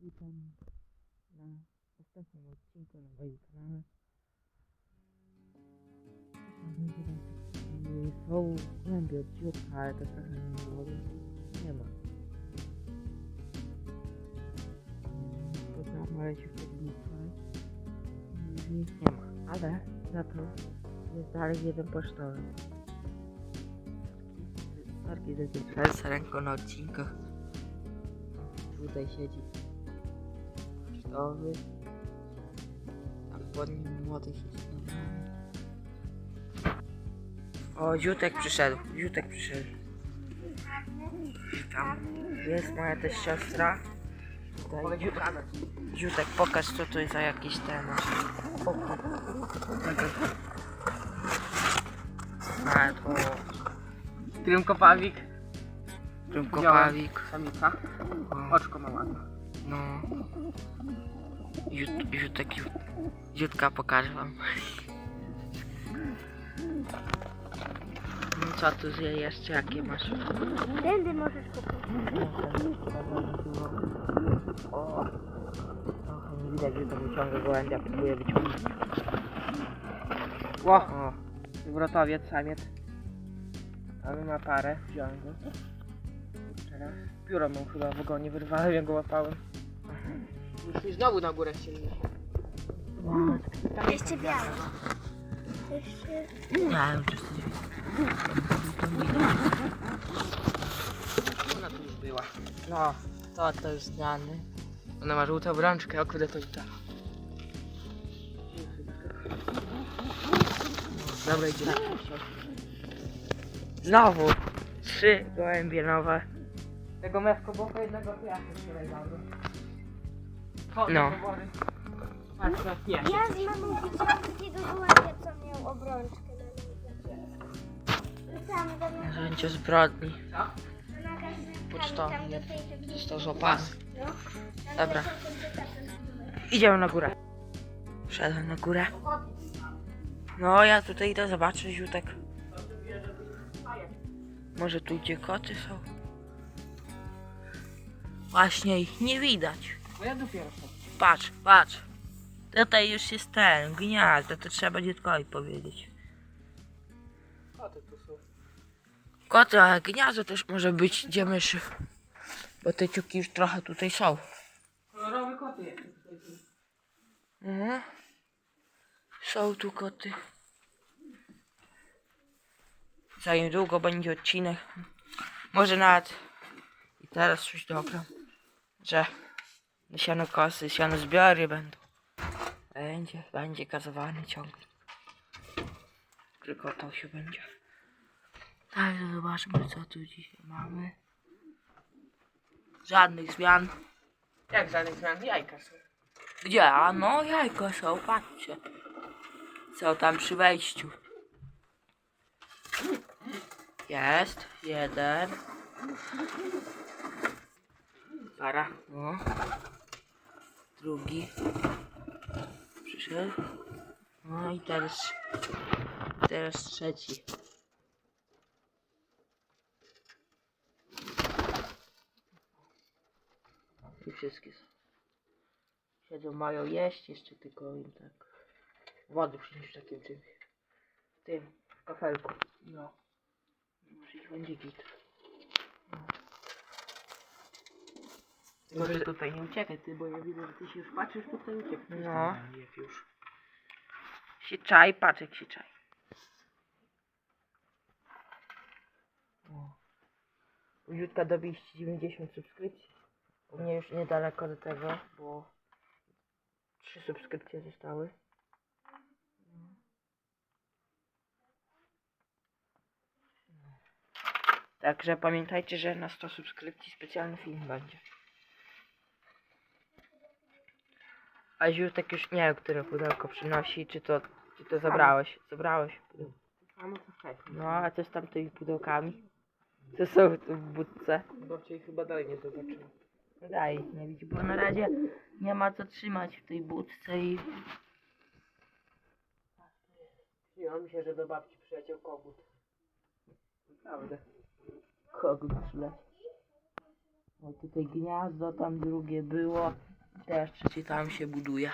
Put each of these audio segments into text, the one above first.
witam na następnym odcinku na moim kanale. Są głębie od dziurka, ale to trochę nie ma. Nie ma. Program, ale się podliczać. Nic nie ma, ale za to jest dalej jeden pocztowy. Tym palca ręką na odcinkach. Tutaj siedzi pocztowy. Tam pod nim młody siedzi normalnie. O, Ziutek przyszedł. Ziutek przyszedł. Tam jest moja też siostra. Tutaj Ziutek, Ziutek, pokaż co to jest za jakiś temat. A, to Krymkopawik, Krymkopawik. samica, oczko ma ładne. No. Jut, jutek, jut, jutka pokażę wam. No co tu zje jeszcze, jakie masz? Tędy możesz kupić. O, trochę nie widać, że to wyciąga gołębia, próbuję wyciągnąć. Ło, O, wywrotowiec, samiec. Ale ma parę, wziąłem go. Teraz pióro mu chyba w ogonie wyrwałem, ja go łapałem. Musi znowu na górę. Jeszcze białe. Jeszcze... czy coś Ona tu już była. No, to to już znany. Ona ma żółtą brączkę, o kurde to i ta. Dobra, idzie. Znowu, trzy gołębie nowe. Tego mewko było jednego piasku wczoraj dałem. No. Patrz na piasek. Ja z mamą widziałam takiego gołębia, co miał obrączkę na nodze. Wracałam do mnie. Narzędzie zbrodni. Co? Na każdym Pocztowy tam do tej. Został złapany. No. Tam Dobra. też są Idziemy na górę. Wszedłem na górę. No, ja tutaj idę zobaczyć, Jutek. Może tu gdzie koty są? Właśnie ich nie widać. No ja dopiero są. Patrz, patrz. Tutaj już jest ten, gniazdo, to trzeba dzieckowi powiedzieć. Koty tu są. Koty, ale gniazdo też może być, gdzie myszy. Bo te ciuki już trochę tutaj są. Kolorowe koty jeszcze tutaj są. Mhm. Są tu koty. Za niedługo będzie odcinek. Może nawet i teraz coś dobra. Że siano kosy, siano zbiory będą. Będzie, będzie gazowany ciągnik. Klekotał się będzie. Tak, to zobaczmy co tu dzisiaj mamy. Żadnych zmian. Jak żadnych zmian? Jajka są. Gdzie? A no jajka są, patrzcie. Co tam przy wejściu? Jest, jeden. Para, no. Drugi. Przyszedł. No i teraz, teraz trzeci. I wszystkie są. Siedzą, mają jeść, jeszcze tylko im tak wody przynieść w takim czymś. W tym, w kafelku. No. Może ich będzie git. Może tutaj nie uciekaj ty, bo ja widzę, że ty się już patrzysz, tutaj uciekniesz. No. Jak już. Się czaj, patrz jak się czaj. U Jutka dobiliście 90 subskrypcji. U mnie już niedaleko do tego, bo trzy subskrypcje zostały. Także pamiętajcie, że na 100 subskrypcji specjalny film będzie. A Ziutek już nie wiem, które pudełko przynosi, czy to, czy to zabrałeś. Zabrałeś. pudełko. Samo co wcześniej. No, a co z tamtymi pudełkami? Co są tu w budce? Babcia ich chyba dalej nie zobaczyła. No Daj, nie widzi, bo na razie nie ma co trzymać w tej budce i... Mi się, że do babci przyleciał kogut. Naprawdę. Kogut przyleci. O, tutaj gniazdo, tam drugie było. Teraz trzecie tam się buduje.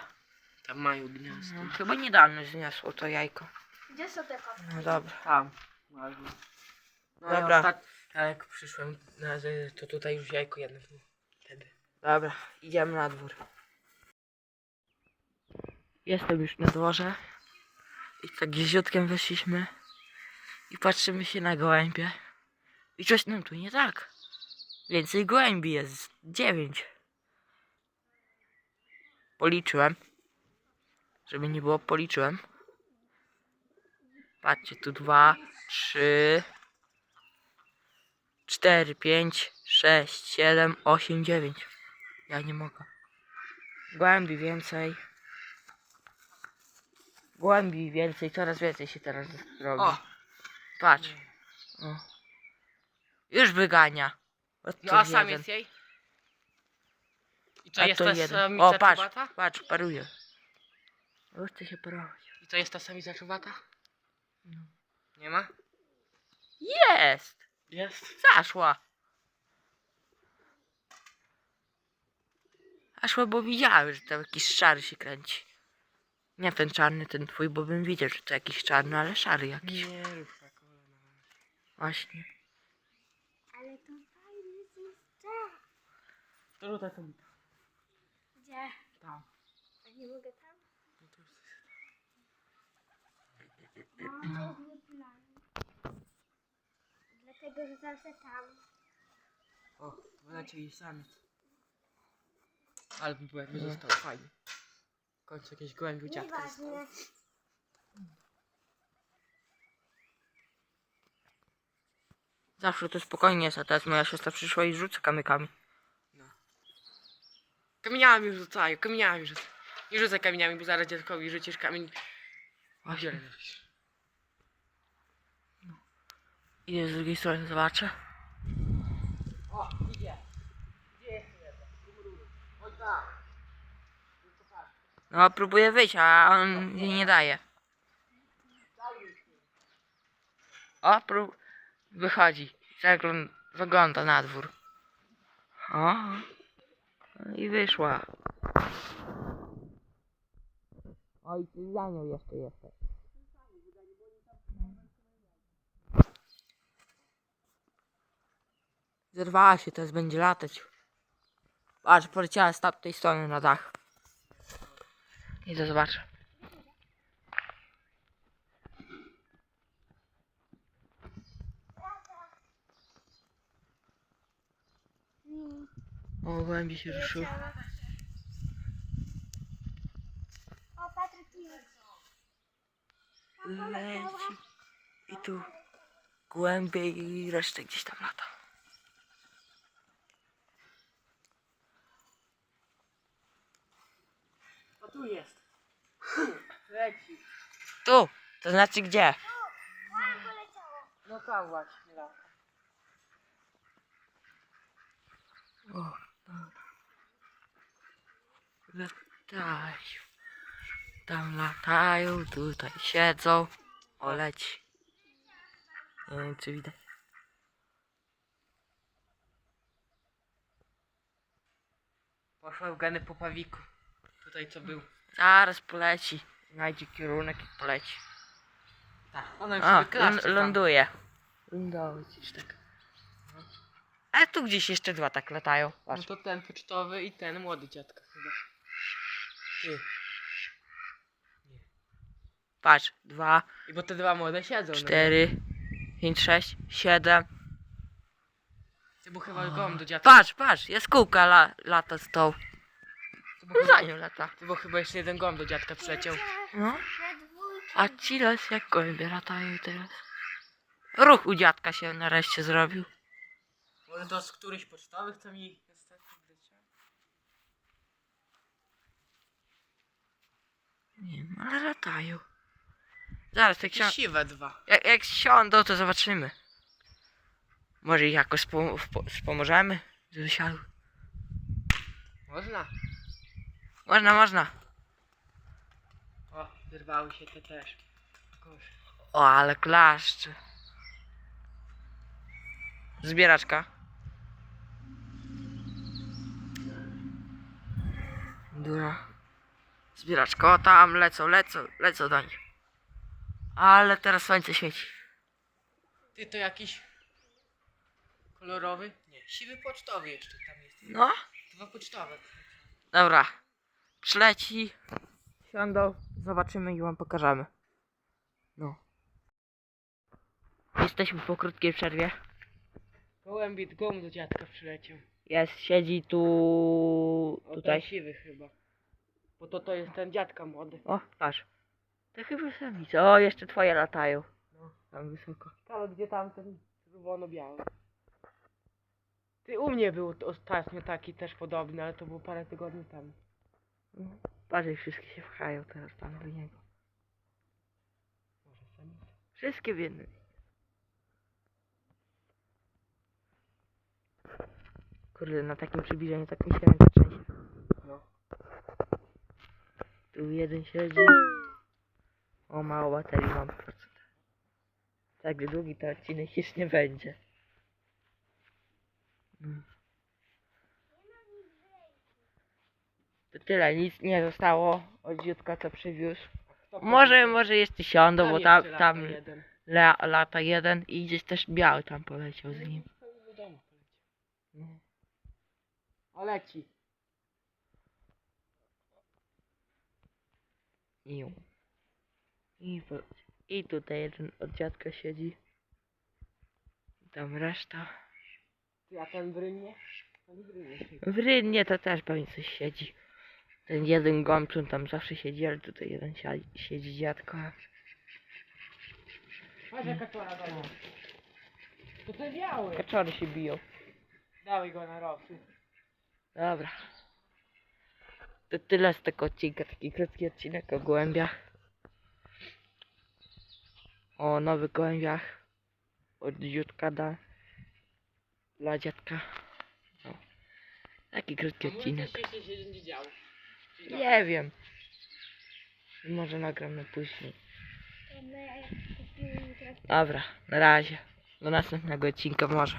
Tam mają gniazdo. No, chyba niedawno zniosło to jajko. Gdzie są te kotki? No dobra. Tam. No Dobra. Ja ostat... Jak przyszłem, na, to tutaj już jajko jedno było. Wtedy. Dobra, idziemy na dwór. Jestem już na dworze. I tak gziutkiem weszliśmy. I patrzymy się na gołębie. I coś nam tu nie tak. Więcej gołębi jest. Dziewięć. Policzyłem. Żeby nie było, policzyłem. Patrzcie, tu dwa, trzy, cztery, pięć, sześć, siedem, osiem, dziewięć. Ja nie mogę. Głębi więcej. Głębi więcej, coraz więcej się teraz robi. O! Patrz. O. Już wygania. Od No a tych sam jest jej? I to A jest to ta jeden. samica O, patrz, czubata? patrz, paruje. Już chce się parować. I to jest ta samica czubata? No. Nie ma? Jest! Jest. Zaszła. Zaszła, bo widziałem, że tam jakiś szary się kręci. Nie ten czarny, ten twój, bo bym widział, że to jakiś czarny, ale szary jakiś. Nie rób tak. Olena. Właśnie. Ale to fajny jeszcze. To samica. Gdzie? Tam. A nie mogę tam? No to już No, to jest mój plan. Dlatego, że zawsze tam. O, wylecieli samiec. Ale by było jakby Nie. został fajny. W końcu jakieś gołębiu dziadka zostało. Nieważne. Zawsze to spokojnie jest, a teraz moja siostra przyszła i rzuca kamykami. Kamieniami rzucają, kamieniami rzucają. Nie rzucaj kamieniami, bo zaraz dziadkowi rzucisz kamień. Właśnie. Zielony. Idę z drugiej strony, zobaczę. O, idzie. Gdzie jest? Chodź tak. No, próbuję wyjść, a on jej nie daje. O, prób... Wychodzi. Zagląd... Wygląda na dwór. O. I wyszła. Oj, ty za nią jeszcze jesteś. Zerwała się, teraz będzie latać. Patrz, poleciała z tamtej strony na dach. Idę zobaczę. O, głębi się ruszył. O, Patryk. Leci. I tu głębiej i resztę gdzieś tam lata. O, tu jest. Leci. Tu! To znaczy gdzie? No tam właśnie lata. O. Latają. Tam latają, tutaj siedzą. O, leci. Nie wiem, czy widać. Poszła w gany po pawiku. Tutaj co był. Zaraz poleci. Znajdzie kierunek i poleci. Tak, ona już A, sobie ląduje. Lądowy gdzieś tak. Ale tu gdzieś jeszcze dwa tak latają. No Patrz. to ten pocztowy i ten młody dziadka chyba. Ty. Patrz. Dwa, I bo te dwa młode siedzą. no. cztery, pięć, sześć, siedem. Ty bo chyba gołąb do dziadka. Patrz, patrz, jest kółka la, lata z tą. Ty bo, No chyba, za nią lata. ty bo chyba jeszcze jeden gołąb do dziadka przyleciał. No. Dwójkę. A ci los jak gołębie latają teraz. Ruch u dziadka się nareszcie zrobił. Może to z któryś pocztowych, co mi ostatnio wleciał? Nie wiem, ale latają. Zaraz, jak, sią- siwe dwa. jak, jak siądą, to zobaczymy. Może ich jakoś spo- wpo- wspomożemy, żeby siadł. Można? Można, można. O, wyrwały się te też. O, ale klaszcze. Zbieraczka. Dura. Zbieraczko, o tam lecą, lecą, lecą do nich. Ale teraz słońce świeci. Ty to jakiś kolorowy? Nie, siwy pocztowy jeszcze tam jest. No, Dwa pocztowe. dobra. Przyleci. Siądą, zobaczymy i wam pokażemy. No. Jesteśmy po krótkiej przerwie. Gołębit gom do dziadka przyleciał. Jest, siedzi tu... O, tutaj. ten siwy chyba. Bo to to jest ten dziadka młody. O, patrz. To chyba samice. O, jeszcze twoje latają. No. Tam wysoko. Ale gdzie tam ten czerwono-biały? Ty u mnie był ostatnio taki też podobny, ale to było parę tygodni temu. No, Patrz, jak wszystkie się pchają teraz tam do niego. Może samica. Wszystkie w jednym. Kurde, na takim przybliżeniu tak mi się ręka trzęsie. No. Tu jeden siedzi. O, mało baterii mam procent. Tak długi to odcinek już nie będzie. Mm. To tyle, nic nie zostało od dziutka co przywiózł. Może, może jeszcze siądą, bo jeszcze tam, lata tam jeden. la, lata jeden i gdzieś też biały tam poleciał z nim. Do domu poleciał. No. A leci. I, i, I tutaj jeden od dziadka siedzi. Tam reszta. Ty, a ten w rynnie? Ten w rynnie siedzi. W rynnie to też pewnie coś siedzi. Ten jeden gąbczun tam zawsze siedzi, ale tutaj jeden siedzi, siedzi dziadko. Patrz jaka czora daje. To ten biały. Kaczory się biją. Dawaj go na rosy. Dobra. To tyle z tego odcinka, taki krótki odcinek o gołębiach. O nowych gołębiach. Od dziódka da. Dla dziadka. No. Taki krótki odcinek. Nie wiem. Może nagramy później. Dobra, na razie. Do następnego odcinka może.